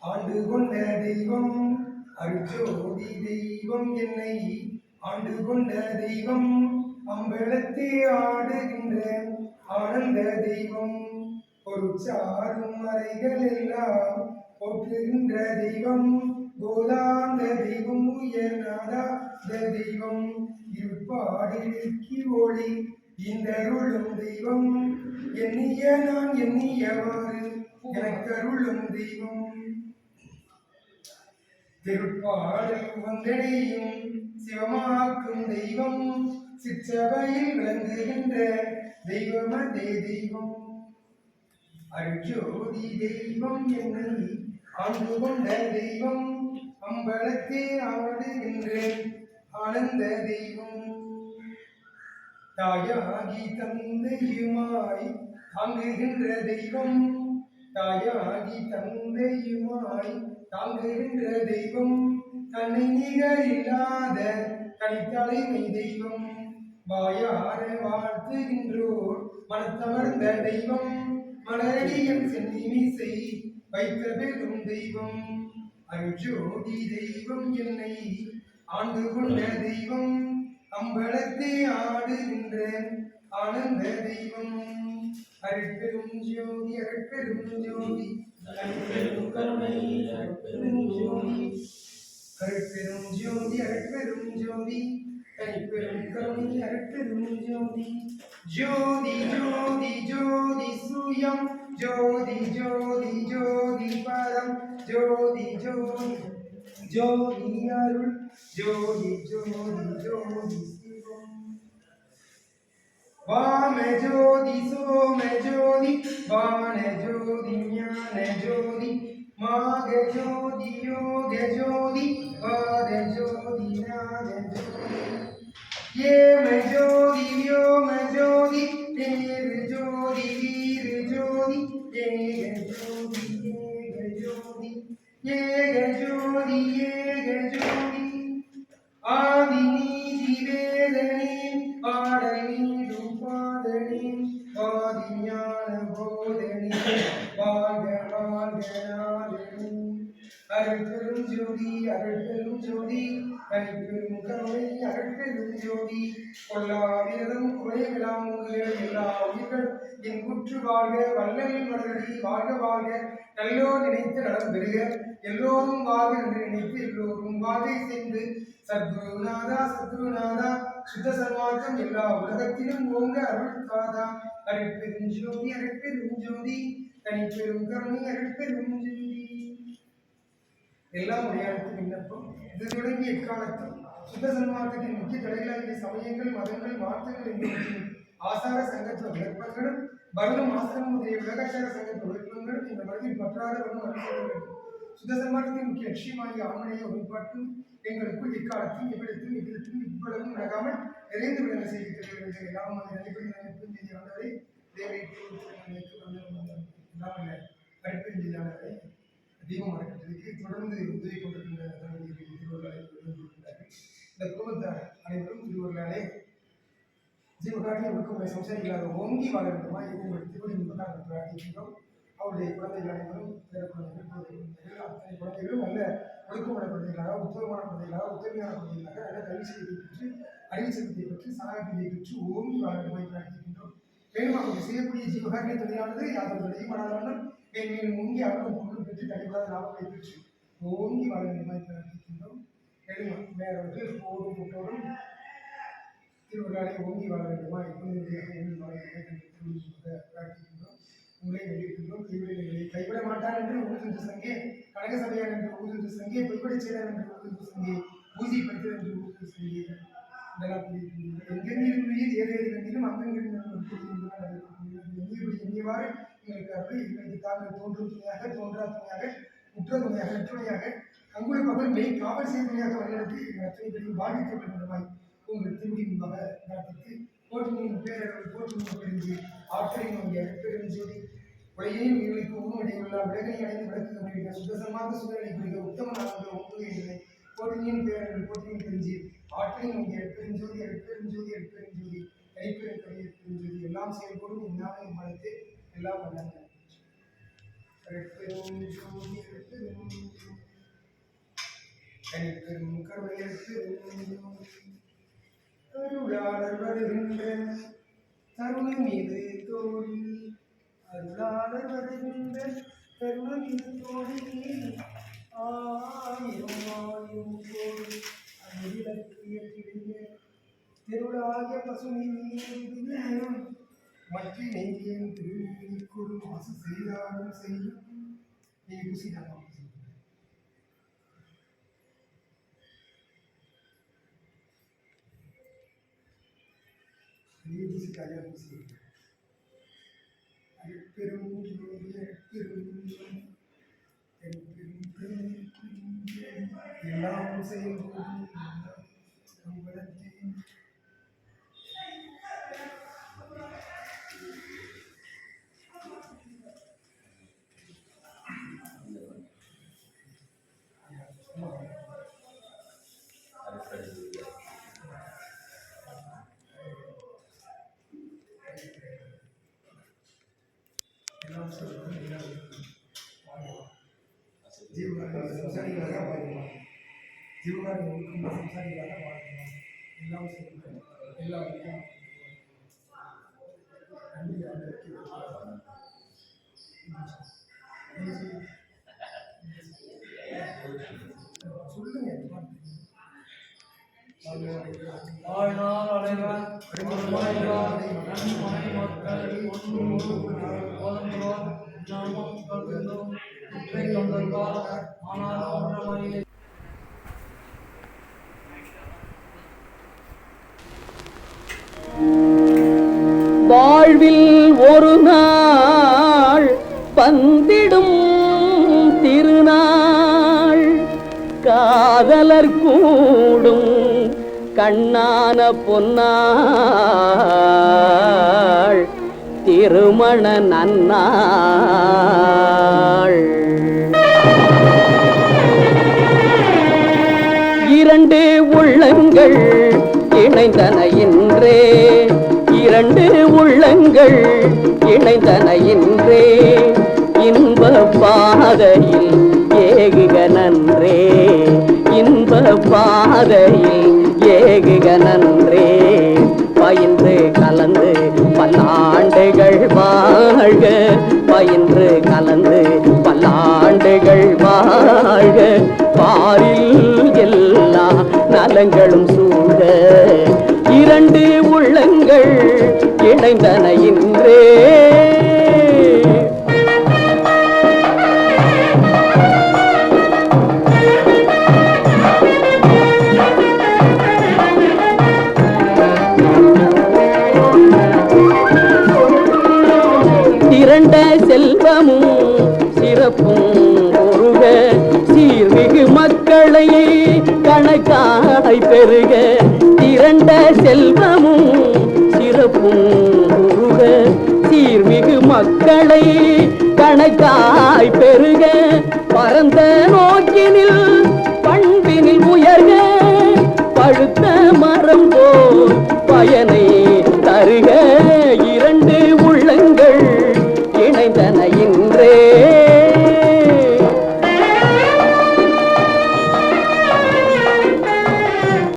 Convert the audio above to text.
ஆண்டு கொண்ட தெய்வம் அர்ஜோதி தெய்வம் என்னை ஆண்டு கொண்ட தெய்வம் அம்பலத்தே ஆடுகின்ற ஆனந்த தெய்வம் பொருட்சாரும் மறைகள் எல்லாம் போற்றுகின்ற தெய்வம். கோதாந்த தெய்வம் உயர்நாதாந்த தெய்வம். இருப்பாடு ஓடி இந்த அருளும் தெய்வம். எண்ணிய நான் எண்ணியவாறு எனக்கு அருளும் தெய்வம். திருப்பாடல் வந்தடையும் சிவமாக்கும் தெய்வம். சிற்றவையில் விளங்குகின்ற தெய்வமதே தெய்வம். அஜோதி தெய்வம் என்னை ஆண்டு கொண்ட தெய்வம். அம்பலத்தே ஆடுகின்ற ஆனந்த தெய்வம். தாயாகி தந்தையுமாய் தாங்குகின்ற தெய்வம். தாயாகி தந்தையுமாய் தாங்குகின்ற தெய்வம் தன்னை நிகர் இல்லாத தனித்தலைமை தெய்வம். வாயார வாழ்த்துகின்றோர் மனத்தமர்ந்த தெய்வம். மலரடியம் சென்னிமிசை வைத்த பெரும் தெய்வம். அருஜோதி தெய்வம் என்னை ஆண்டு கொண்ட தெய்வம். அம்பலத்தை ஆடுகின்ற ஆனந்த தெய்வம். அருட்பெரும் ஜோதி அருட்பெரும் ஜோதி அருட்பெரும் ஜோதி அருட்பெரும் ஜோதி அருட்பெரும் ஜோதி கருணை அருட்பெரும் ஜோதி ஜோதி ஜோதி ஜோதி சுயம் ஜோதி ஜோதி ஜோதி பரம் ஜோதி ஜோதி ஜோதி அருள் ஜோதி ஜோதி ஜோதி வாம ஜோதி சோம ஜோதி வான ஜோதி ஞான ஜோதி மாக ஜோதி யோக ஜோதி வாத ஜோதி நாத ஜோதி ஏம ஜோதி வியோம ஜோதி தேரு ஜோதி வீரு ஜோதி ஏக ஜோதி ஏக ஜோதி ஏக ஜோதி ஏக ஜோதி ஆதி ஜோதி தனிப்பெரும் கருணை அருட்பெரும் ஜோதி கொல்லாவிரதம் குறை விழாமுங்கள் எல்லா உயிர்கள். என் குற்று வாழ்க வல்லல் மலரடி வாழ்க வாழ்க. நல்லோ நினைத்து நலம் பெறுக எல்லோரும் வாழ்க என்று நினைத்து எல்லோரும் வாழ்வை செய்து. சத்குருநாதா சத்குருநாதா சுத்த சன்மார்க்கம் எல்லா உலகத்திலும் ஓங்க அருள் தாதா அருட்பெரும் ஜோதி அருட்பெரும் ஜோதி. தனிப்பெரும் கருணை அருட்பெரும் ஜோதி. எல்லாம் உடையாளுக்கு விண்ணப்பம் இது தொடங்கி எக்காலத்தில் சுத்த சன்மார்க்கத்தின் முக்கிய தடைகளாகிய சமயங்கள் மதங்கள் மாற்றங்கள் என்பவற்றின் ஆசார சங்கத்துவ விளக்கங்களும் பரணம் ஆசிரம் முதலிய விலகாச்சார சங்கத்துவ விளக்கங்களும் இந்த மனதில் பற்றாத வரும் அரசு சுத்த சன்மார்க்கத்தின் முக்கிய லட்சியமாகிய ஆண்மனைய ஒருபாட்டும் எங்களுக்குள் இக்காலத்தில் இவ்விடத்தில் இவ்விடத்தில் இவ்வளவும் நடக்காமல் நிறைந்து விளங்க செய்திருக்கிறது. எல்லாம் அதை நடைபெறும் நினைப்பும் செய்தி வந்தவரை தேவை எல்லாம் அடிப்படையிலானவரை தீபம் அடக்கத்திற்கு தொடர்ந்து உதவி கொண்டிருக்கின்ற தளபதி இந்த குடும்பத்தார் அனைவரும் திருவள்ளாரே ஜீவகாட்டி ஒழுக்கமுறை சம்சாரிகளாக ஓங்கி வாழ வேண்டுமா? இவங்க திருவள்ளுவர் பிரார்த்திக்கின்றோம். அவருடைய குழந்தைகள் அனைவரும் பேர குழந்தைகள் அத்தனை குழந்தைகளும் நல்ல ஒழுக்கமான குழந்தைகளாக உத்தமமான குழந்தைகளாக உத்தரவியான குழந்தைகளாக நல்ல கல்வி செய்தியை பெற்று அறிவு செல்வத்தை பெற்று சகாபியை பெற்று ஓங்கி வாழ வேண்டுமாய் பிரார்த்திக்கின்றோம். மேலும் அவர்கள் செய்யக்கூடிய ஜீவகாரிய தொழிலானது யாதொரு தடையும் வராதவண்ணம் மேலும் ஓங்கி அவர்களும் பொருள் பெற்று கண்டிப்பாக லாபத்தை பெற்று ஓங்கி வளர்ந்த வேண்டுமாய் பிரார்த்திக்கின்றோம் மேலும் வேறவர்கள் போடும் முட்டோடும் திருவிழாவை ஓங்கி வளர வேண்டுமா? எப்பொழுதாக ஓங்கி வளர வேண்டும்? பிரார்த்திக்கின்றோம். உங்களை வெளியிட்டுள்ளோம் கைவிடங்களை கைவிட மாட்டார் என்று ஊதுகின்ற சங்கே கனக சபையார் என்று ஊதுகின்ற சங்கே பொய்படி செய்தார் என்று ஊதுகின்ற சங்கே பூஜை படுத்தர் என்று ஊதுகின்ற சங்கே. இதெல்லாம் புரியுது எங்கெங்கிலும் உயிர் ஏது கண்டிலும் அங்கெங்கிலும் எண்ணியபடி எண்ணியவாறு எங்களுக்கு தோன்றும் துணையாக தோன்றா துணையாக முற்ற துணையாக நற்றுணையாக அங்குள்ள பகல் மெய் காவல் செய்ய துணையாக வழிநடத்தி அத்தனை பேரையும் வாழ்விக்க வேண்டுமாய் உங்கள் திரும்பி முன்பாக நடத்தி போற்றுமையின் பேரர்கள் போற்றுமையின் பெருஞ்சி ஆற்றலின் உடைய பெருஞ்சோதி உலகையும் உயிர்களுக்கு உருவடையுள்ள விலகை அடைந்து விளக்கு முடிகிற சுதசமாக சூழலை புரிக உத்தமனாக நாங்கள் ஒப்புகைகளை போற்றுமையின் பேரர்கள் போற்றுமையின் பெருஞ்சி ஆற்றலின் உடைய தனிப்பெரும் கருணையற்பெரும் ஜோதி. அருளாளர் வருகின்ற தருணம் மீது தோழி அருளாளர் வருகின்ற தருணம் மீது தோழி ஆயிரம் ஆயிரம் கோடி அருளக்கு எட்டிய திருவிழாகிய பசுமை நீரும் மற்ற நெய்யும் திருநீக்குறு மாசு செய்தாலும் செய்யும். நீ குசிதாமா நீ குசிதாயா குசி அருட்பெரும் ஜோதி அருட்பெரும் ஜோதி அருட்பெரும் பெரும் ஜோதி. எல்லாம் செயல்படும் ஜீவகாரணி ஒழுக்கம் சம்சாரிகளாக வாழ்வார் எல்லாம் சொல்லும் எல்லாருக்கும் நன்றி ஆண்டவருக்கு சொல்லுங்க வாழ்வில் ஒரு நாள் பந்திடும் திருநாள். காதலர் கூடும் கண்ணான பொன்னாள். திருமண நன்னாள். இரண்டு உள்ளங்கள் இணைந்தன இன்றே. இரண்டு உள்ளங்கள் இணைந்தன இன்றே. இன்ப பாதையில் ஏகுக நன்றே. இன்ப பாதையில் ஏகுக நன்றே. பயின்று கலந்து பல்லாண்டுகள் வாழ்க. பயின்று கலந்து பல்லாண்டுகள் வாழ்க. பாரில் எல்லா நலங்களும் செல்வமும் சிறப்பும் பொருக சீர்மிகு மக்களை கணக்காய் பெருக. திரண்ட செல்வமும் சிறப்பும் பொருக சீர்மிகு மக்களை கணக்காய் பெருக. பரந்த நோக்கினில் பண்பினில் உயர்க. பழுத்த மரம் போல் பயனை